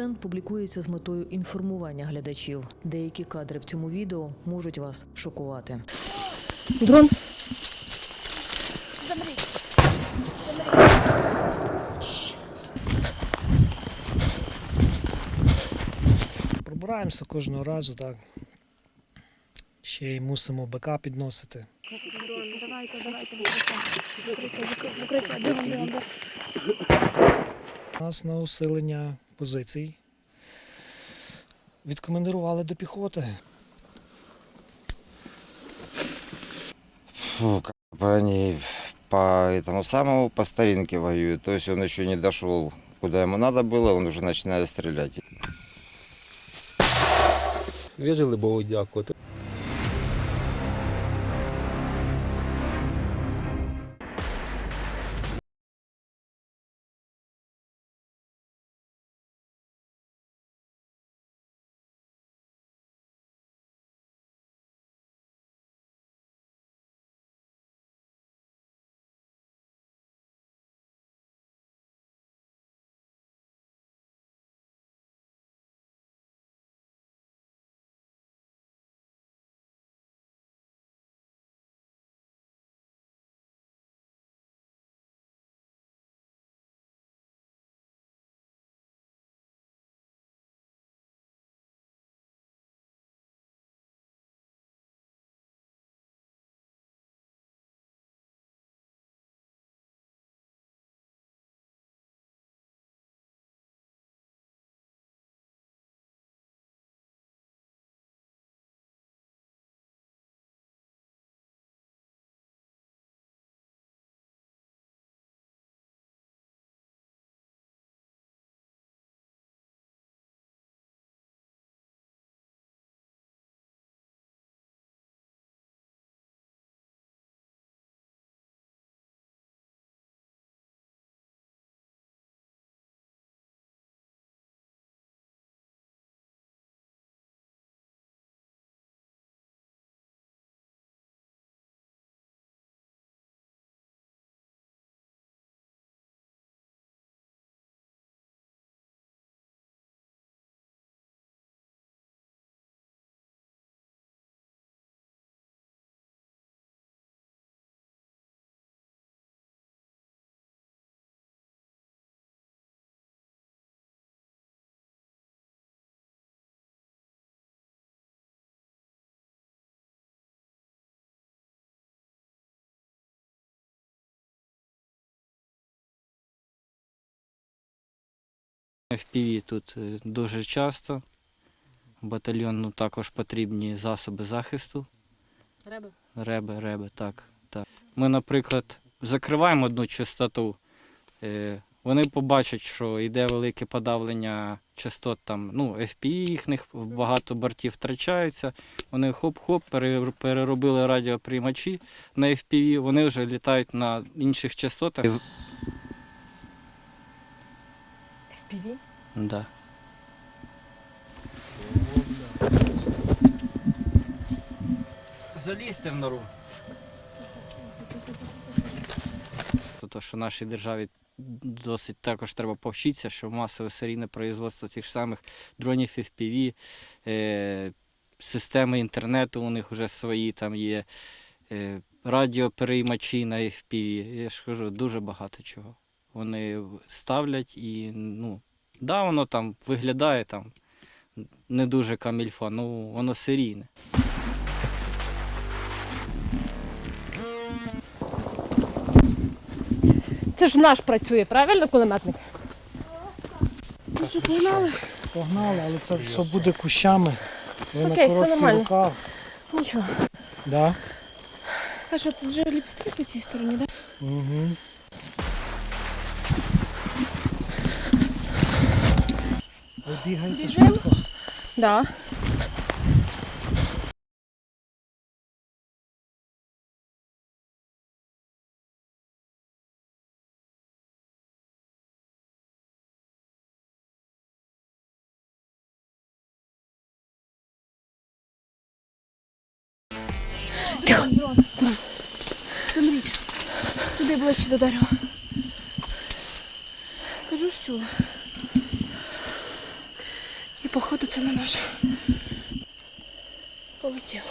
Контент публікується з метою інформування глядачів. Деякі кадри в цьому відео можуть вас шокувати. Дрон. Пробираємося кожного разу, так. Ще й мусимо БК підносити. У Нас на усилення позицій відкомандирували до піхоти. Фу, как бы они по этому самому по старинке воюют. То есть он еще не дошел, куда ему надо было, он уже начинает стрелять. Вірили Богу дякувати. FPV тут е, дуже часто. Батальйону також потрібні засоби захисту. Реби. Реби, реби, так. так. Ми, наприклад, закриваємо одну частоту. е, Вони побачать, що йде велике подавлення частот там, ну, FPV їхніх, багато бортів втрачаються. Вони хоп-хоп, переробили радіоприймачі на FPV, вони вже літають на інших частотах. FPV. Да. Залізьте в нору. То, що нашій державі досить також треба повчитися, що масове серійне производство тих ж самих дронів FPV, е, системи інтернету у них вже свої там є, е, радіопереймачі на FPV. Я ж кажу, дуже багато чого. Вони ставлять і, ну, Да, воно там виглядає там не дуже камільфа, ну воно серійне. Це ж наш працює, правильно, кулеметник? Погнали, Погнали, але це все буде кущами. Ви Окей, на все нормально. рукав. Нічого. Да? А що, тут вже ліпістки по цій стороні, так? Угу. Ви бігаєте швидко? Да. Замріть. Сюди ближче до дерева. Кажу, що. Походу, це не наша. Полетів.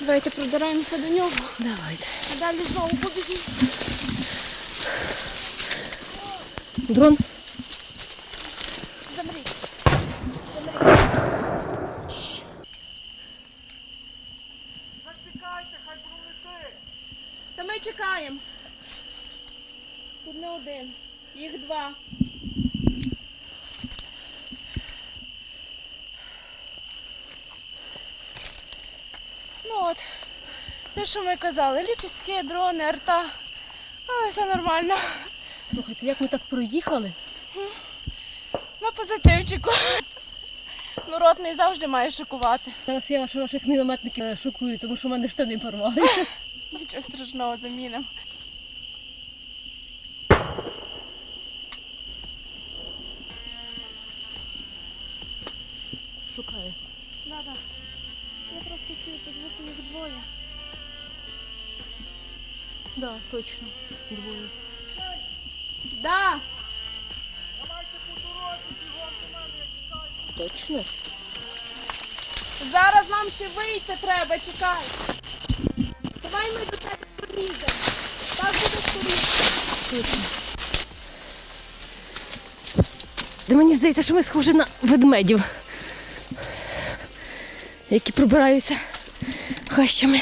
Давайте продираємося до нього. Давайте. А далі знову побіжимо. Дрон. Замри. Та ми чекаємо. Тут не один. Їх два. Ну от, те, що ми казали, ліпістки, дрони, арта. Але все нормально. Слухайте, як ми так проїхали? На позитивчику. Ну, ротний завжди має шокувати. Зараз я ваших, ваших мінометників е, шокую, тому що в мене штани порвали. Нічого страшного замінимо. Шукаю. Да-да. Я просто чую по звуку їх двоє. Да, точно. Двоє. Да! Точно? Зараз нам ще вийти треба, чекай. Давай ми до тебе підійдемо. Так буде скоріше. Да мені здається, що ми схожі на ведмедів, які пробираються хащами.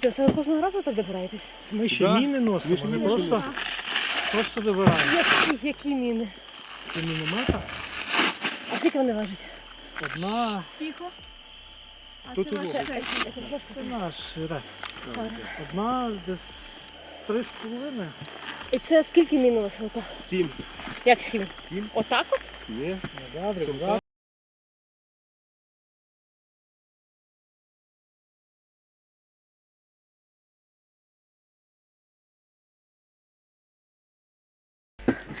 Слухайте, це ви кожного разу так добираєтесь? Ми ще міни носимо, не просто, просто добираємо. Які, які міни? До міномета А скільки вони важать? одна, Тихо. А Тут це і ваша це наш рек. Одна десь три з половиною. І це скільки мін у вас в руках? Сім. Як сім? Сім? Отак от? Ні. Да, в рюкзак.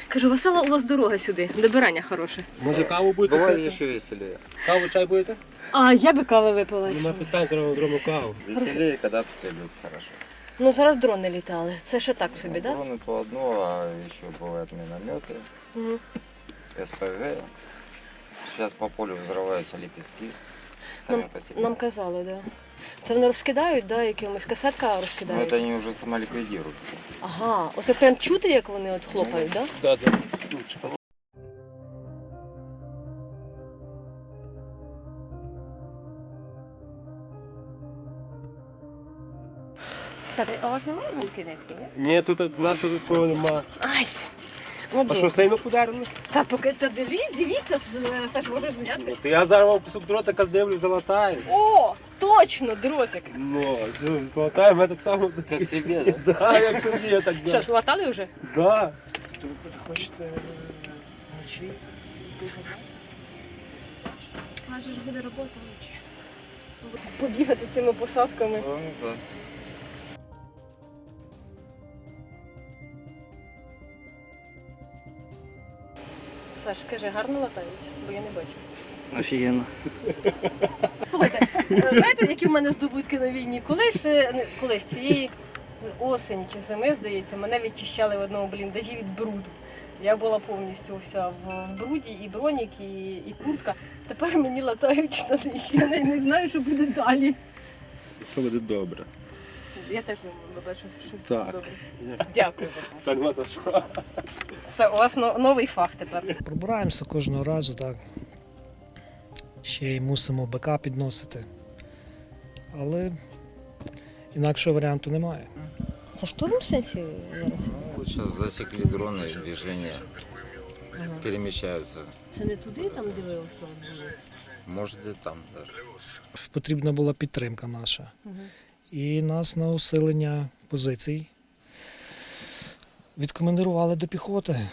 Кажу, весела у вас дорога сюди, добирання хороше. Може каву будете? Бывает пити? еще веселее. Каву, чай будете? А я би кави випила. Нема питань, зробимо зробимо каву. Веселее, когда обстреливают хорошо. Ну зараз дрони літали. Це ще так собі, так? Дроны по одну, а еще бывают минометы, Мгм. СПГ. Сейчас по полю взрываются лепестки. Сами по себе. Нам казали, так. Да. Це вони розкидають, да, якимось касетка Но розкидають. это они уже самоликвидируют. Ага, оце прям чути, як вони от хлопають, так? Да? Да, да. Так, а у вас немає нитки, ні? Ні, тут нашого такого нема. Ай! А Ну, що, сильно подарили? Та поки та дивіться, дивіться, все ж може зняти. То я зараз вам кусок дротика здивлю, залатаю. О, точно, дротик. Ну, золотаю, ми так само. Как себе, да? Да, як собі я так Що, взяв. златали вже? Да. То ви хочете вночі? Каже, ж буде робота вночі. Побігати цими посадками. Ну, да. Саш, скажи, гарно латають, бо я не бачу. Офігенно. Слухайте, е, знаєте, які в мене здобутки на війні? Колись, е, не, колись цієї осені чи зими, здається, мене відчищали в одному бліндажі від бруду. Я була повністю вся в, в бруді, і бронік, і, і куртка. Тепер мені латають штани, ще я не, не знаю, що буде далі. Все буде добре. Я теж бачу, що щось Так. добре. Дякую. Та нема за що. Все, у вас но- новий фах тепер. Пробираємося кожного разу, так. Ще й мусимо БК підносити. Але інакшого варіанту немає. Це штурм сесії зараз? Сейчас засекли дроны, движения перемещаются. Це не туди там дивилися? Может и там даже. Потрібна була підтримка наша. І нас на усилення позицій відкомандирували до піхоти.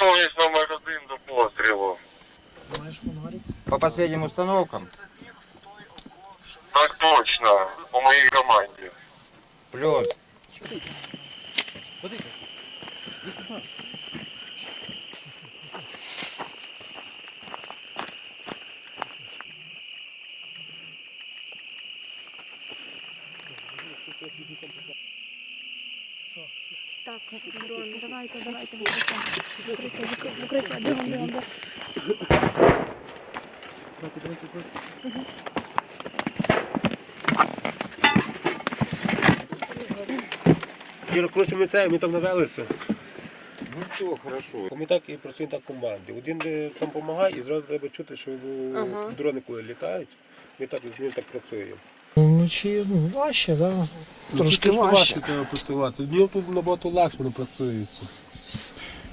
Готовность номер один до пострілу. По последним установкам? Так точно, по моей команде. Плюс. Все, все. Так, дрон, давайте, давайте. Укриття, укриття, бігом, бігом, бігом. Іро, коротше, ми це, ми там навелися. Ну все, хорошо. Ми так і працюємо так в команді. Один е, там допомагає і зразу треба чути, що е, Ага. дрони коли літають. Ми так з ним так працюємо. Ну, важче, да? трошки важче. треба працювати. Днем тут набагато легше не працюється.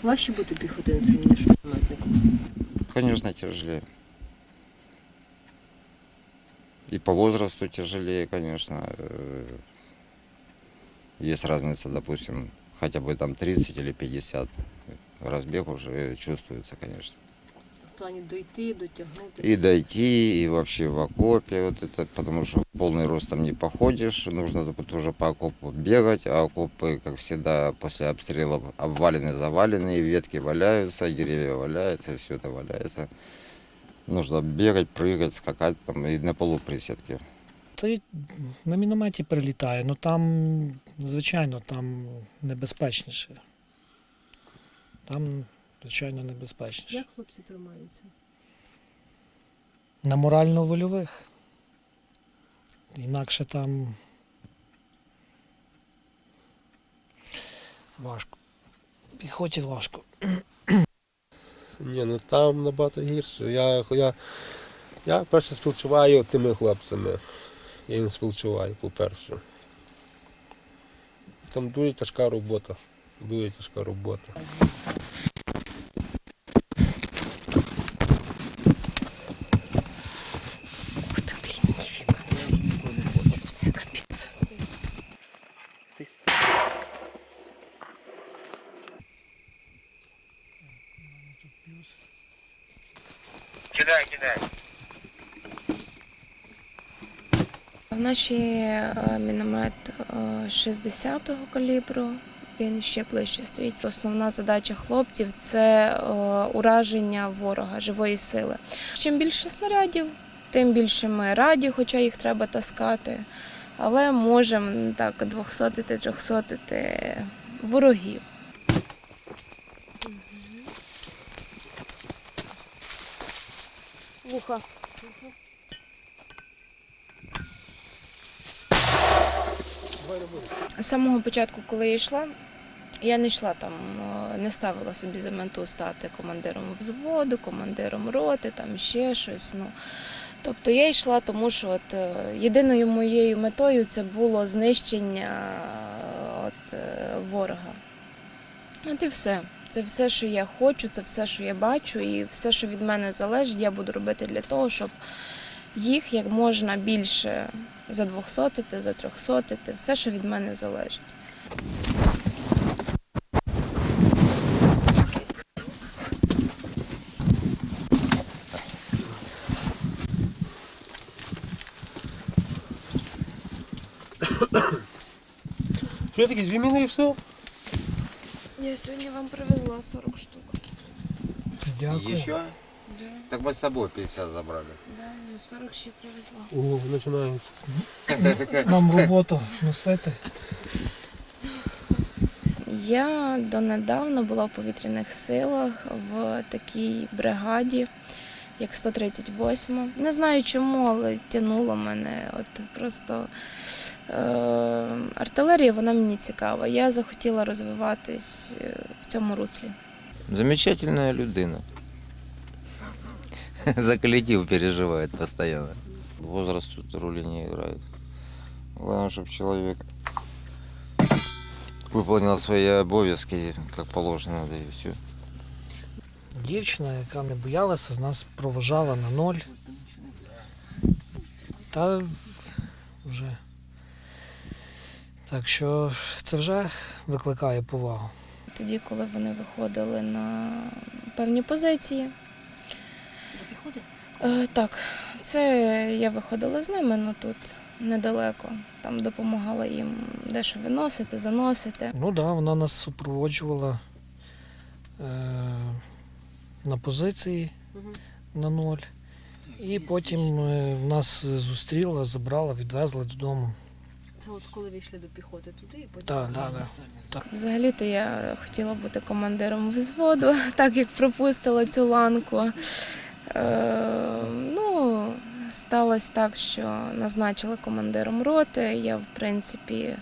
Важче бути піхотинцем, ніж пілотником. Конечно, тяжелее. И по возрасту тяжелее, конечно. Э, Есть разница, допустим, хотя бы там 30 или 50. Разбег уже чувствуется, конечно В плані дойти, дотягнути. И дойти, и вообще в окопе, вот это, потому что в полный рост там не походишь, нужно тут уже по окопу бегать, а окопы, как всегда, после обстрелов обвалены, завалены, ветки валяются, деревья валяются, все это валяется. Нужно бегать, прыгать, скакать там и на полу присядки. Та й на мінометі прилітає, ну там, звичайно, там небезпечніше. Там, звичайно, небезпечніше. Як хлопці тримаються? На морально-вольових. Інакше там важко. Піхоті важко. Ні, ну там набагато гірше. Я, я, я перше співчуваю тими хлопцями. Я їм співчуваю, по-перше. Там дуже тяжка робота. Дуже тяжка робота. В нашій е, міномет е, 60-го калібру. Він ще ближче стоїть. Основна задача хлопців це е, ураження ворога, живої сили. Чим більше снарядів, тим більше ми раді, хоча їх треба таскати. Але можемо так 200-ти, 300-ти ворогів. Вуха. З самого початку, коли я йшла, я не йшла там, не ставила собі за мету стати командиром взводу, командиром роти, там ще щось. Ну. Тобто я йшла, тому що от, е, єдиною моєю метою це було знищення от, е, ворога. От і все. Це все, що я хочу, це все, що я бачу, і все, що від мене залежить, я буду робити для того, щоб їх як можна більше за 200, за 300, все, що від мене залежить. Що такі дві міни і все? Я сьогодні вам привезла 40 штук. Дякую. Еще? Так мы с собой 50 забрали. Да, ну 40 ще привезла. О, починається. Нам роботу носити. Я донедавна була в повітряних силах в такій бригаді, як 138. Не знаю чому, але тянуло мене. От просто е, артилерія вона мені цікава. Я захотіла розвиватись е, в цьому руслі. Замечательная людина. За коллектив переживает постоянно. Возраст тут роли не играет. Главное, чтобы человек выполнил свои обовязки, как положено, да и все. Дівчина, яка не боялася, з нас проважала на ноль. Та вже. Так що це вже викликає повагу. Тоді, коли вони виходили на певні позиції, Піхоти? Е, так, це я виходила з ними, ну тут недалеко. Там допомагала їм дещо виносити, заносити. Ну так, да, вона нас супроводжувала е, на позиції Мгм. на ноль. І потім е, нас зустріла, забрала, відвезла додому. Це от коли ви йшли до піхоти туди і потім. Так, так, так. Взагалі-то я хотіла бути командиром взводу, так як пропустила цю ланку. Е, ну, сталося так, що назначили командиром роти. Я, в принципі,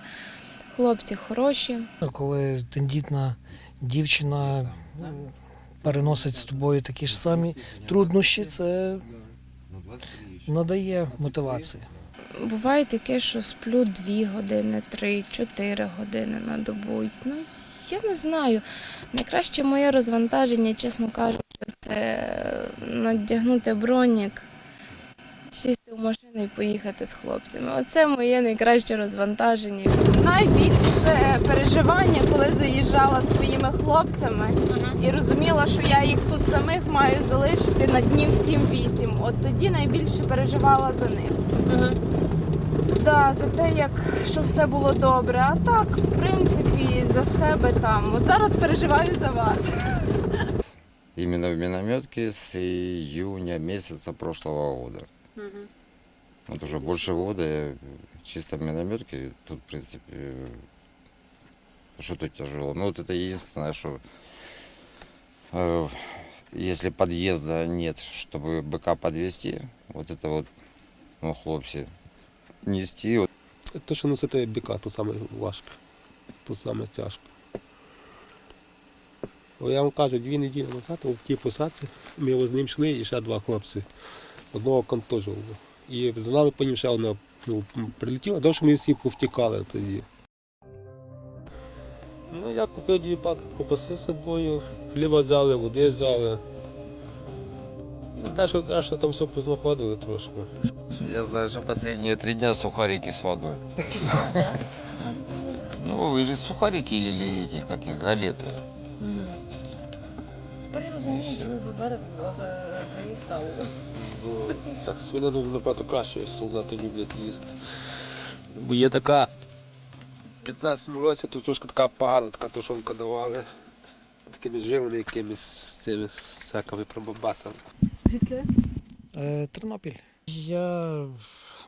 хлопці хороші. Коли тендітна дівчина переносить з тобою такі ж самі труднощі, це надає мотивації. Буває таке, що сплю дві години, три, чотири години на добу. Ну, я не знаю. Найкраще моє розвантаження, чесно кажучи, це надягнути бронік, сісти в машину і поїхати з хлопцями. Оце моє найкраще розвантаження. Найбільше переживання, коли заїжджала своїми хлопцями і розуміла, що я їх тут самих маю залишити на днів 7-8. От тоді найбільше переживала за них. Да, за те, як що все було добре. А так, в принципі, за себе там. От зараз переживаю за вас. Именно в минометке с июня месяца прошлого года. Мгм. Вот уже больше года я чисто в минометке. Тут, в принципе, что тут тяжело. Ну, вот это единственное, что э, если подъезда нет, чтобы быка подвести, вот это вот, ну, хлопцы, нести. Вот Те, що носити біка, то саме важко, то саме тяжко. Бо я вам кажу, дві неділі назад в тій посадці ми з ним йшли і ще два хлопці. Одного контужувало. І за нами по ним ще одна ну, прилетіла, довше ми всі повтікали тоді. Ну, я купив дві палки, купаси з собою, хліба взяли, води взяли. Ну, те, що, те, що там все познаходили трошки. Я знаю, что последние три дня сухарики с водой. Ну, или сухарики, или эти, как их, свинину набагато краще, солдати люблять їсти. Бо є така. В 15-му році тут трошки така погана, така тушонка давали. Такими жилами якимись з цими всякими пробабасами. Звідки? Е, Тернопіль. Я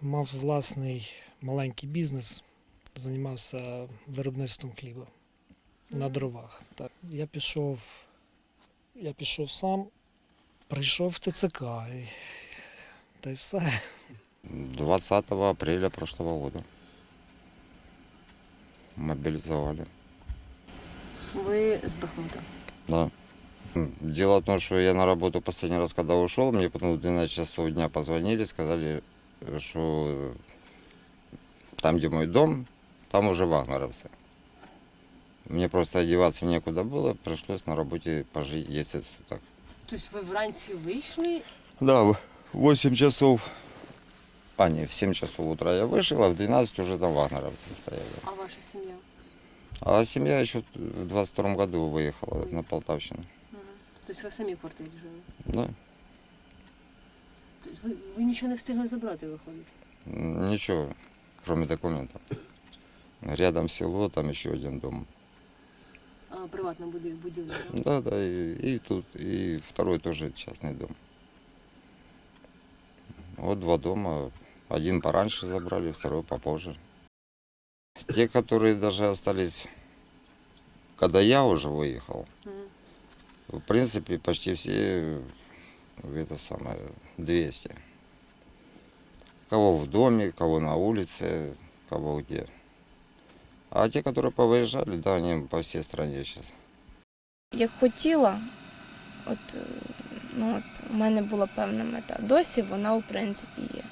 мав власний маленький бізнес, займався виробництвом хліба на дровах. Так. Я пішов, я пішов сам, прийшов в ТЦК. І, та й все. 20 апреля прошлого года. Мобилизовали. Ви з Бахмута. Да. Дело в том, что я на работу последний раз, когда ушел, мне потом в 12 часов дня позвонили, сказали, что там, где мой дом, там уже вагнеровцы. Мне просто одеваться некуда было, пришлось на работе пожить 10 суток. Тобто ви вранці вийшли, Да, в 8 часов, а не, в 7 часов утра я вышел, а в 12 уже там вагнеровцы стояли. а ваша сім'я? А семья еще в 22 году выехала на Полтавщину. Тобто ви самі в квартирі жили? Да. Тобто ви, ви нічого не встигли забрати, виходить? М, Ничего, кроме документов. Рядом село, там еще один дом. А приватна будів- будівля, так? Да, да, и, и тут, и второй тоже частный дом. Вот два дома. Один пораньше забрали, второй попозже. Те, которые даже остались, когда я уже выехал, Мгм. в принципе, почти все э, это самое 200. Кого в доме, кого на улице, кого где. А те, которые повыезжали, да, они по всей стране сейчас. Як хотіла, от, е, ну, от у мене була певна мета. Досі вона, в принципі, є.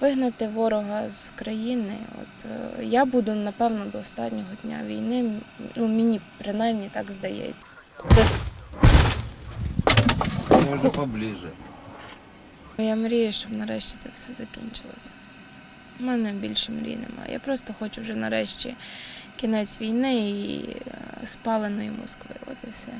Вигнати ворога з країни. От, е, я буду, напевно, до останнього дня війни. Ну, мені принаймні так здається. Я уже поближе. Я мрію, щоб нарешті це все закінчилося. У мене більше мрій немає. Я просто хочу вже нарешті кінець війни і е, спаленої Москви. От і все.